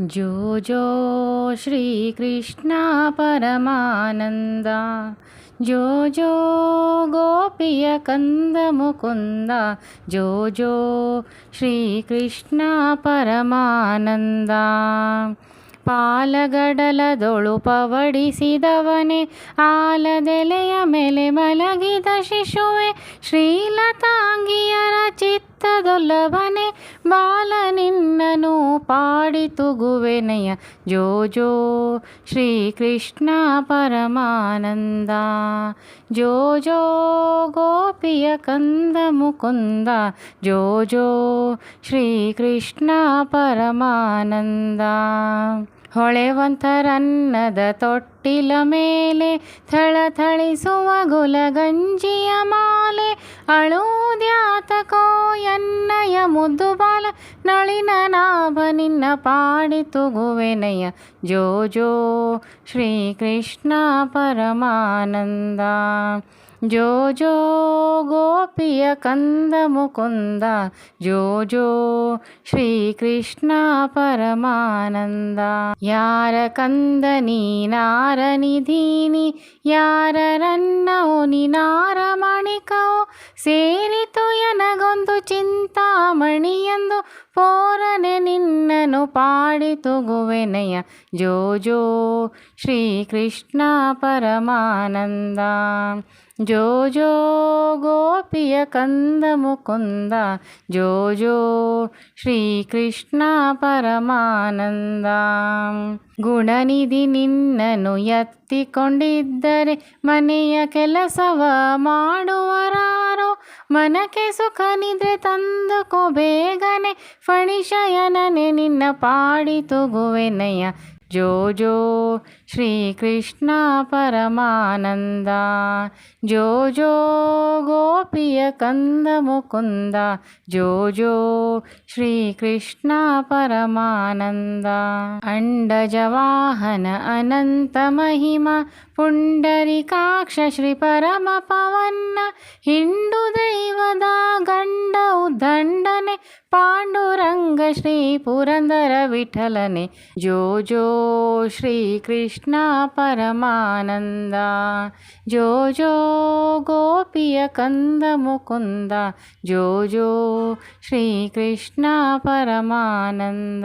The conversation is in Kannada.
ಜೋ ಜೋ ಶ್ರೀಕೃಷ್ಣ ಪರಮಾನಂದ ಜೋ ಜೋ ಗೋಪಿಯ ಕಂದ ಮುಕುಂದ ಜೋ ಜೋ ಶ್ರೀಕೃಷ್ಣ ಪರಮಾನಂದ. ಪಾಲಗಡಲದೊಳು ಪವಡಿಸಿದವನೇ, ಆಲದೆಲೆಯ ಮೇಲೆ ಮಲಗಿದ ಶಿಶುವೆ ಶ್ರೀಲತಾಂಗಿಯರ ಚಿತ್ತದೊಲ್ಲವನೇ ಬಾಲ ನಿನ್ನನು ಪಾಡಿ ತುಗುವೆನೆಯ ಜೋ ಜೋ ಶ್ರೀಕೃಷ್ಣ ಪರಮಾನಂದ. ಜೋ ಜೋ ಗೋಪಿಯ ಕಂದ ಮುಕುಂದ. ಜೋ ಜೋ ಶ್ರೀಕೃಷ್ಣ ಪರಮಾನಂದ. ಹೊಳೆವಂತರನ್ನದ ತೊಟ್ಟಿಲ ಮೇಲೆ ಥಳಥಳಿಸುವ ಗುಲಗಂಜಿಯ ಮಾಲೆ ಅಳುದ್ಯಾತಕೋ ಎನ್ನಯ ಮುದ್ದು ಬಾಲ ನಳಿನ ನಾಭ ನಿನ್ನ ಪಾಡಿ ತುಗುವೆನಯ ಜೋ ಜೋ ಶ್ರೀಕೃಷ್ಣ ಪರಮಾನಂದ. ಜೋ ಜೋ ಗೋಪಿಯ ಕಂದ ಮುಕುಂದ. ಜೋ ಜೋ ಶ್ರೀಕೃಷ್ಣ ಪರಮಾನಂದ. ಯಾರ ಕಂದ ನೀನಾರ ನಿಧೀನಿ, ಯಾರರನ್ನೋ ನಿನಾರ ಸೇರಿತು ಎನಗೊಂದು ಚಿಂತಾಮಣಿಯಂದು ಪೋರನೆ ನಿನ್ನನು ಪಾಡಿ ತುಗುವೆನೆಯ ಜೋ ಜೋ ಶ್ರೀಕೃಷ್ಣ ಪರಮಾನಂದ. ಜೋ ಜೋ ಗೋಪಿಯ ಕಂದ ಮುಕುಂದ, ಜೋ ಜೋ ಶ್ರೀಕೃಷ್ಣ ಪರಮಾನಂದ. ಗುಣನಿಧಿ ನಿನ್ನನು ಎತ್ತಿಕೊಂಡಿದ್ದರೆ ಮನೆಯ ಕೆಲಸವ ಮಾಡುವರಾರೋ, ಮನಕ್ಕೆ ಸುಖ ನಿದ್ರೆ ತಂದುಕೋ ಬೇಗನೆ ಫಣಿಶಯನನೆ ನಿನ್ನ ಪಾಡಿ ತುಗುವೆನಯ್ಯ. जो जो श्रीकृष्णा परमानन्दा। जो जो गोपीयकन्दमुकुन्द जो जो श्रीकृष्णा परमानन्दा। अण्डजवाहन अनन्तमहिमा पुण्डरिकाक्षश्रीपरमपवन्न हिण्डुदैवदा गण्ड उदण्डने పాండురంగ శ్రీ పురందర విఠలని. జో జో శ్రీకృష్ణ పరమానంద. జో జో గోపియ కంద ముకుంద జో జో శ్రీకృష్ణ పరమానంద.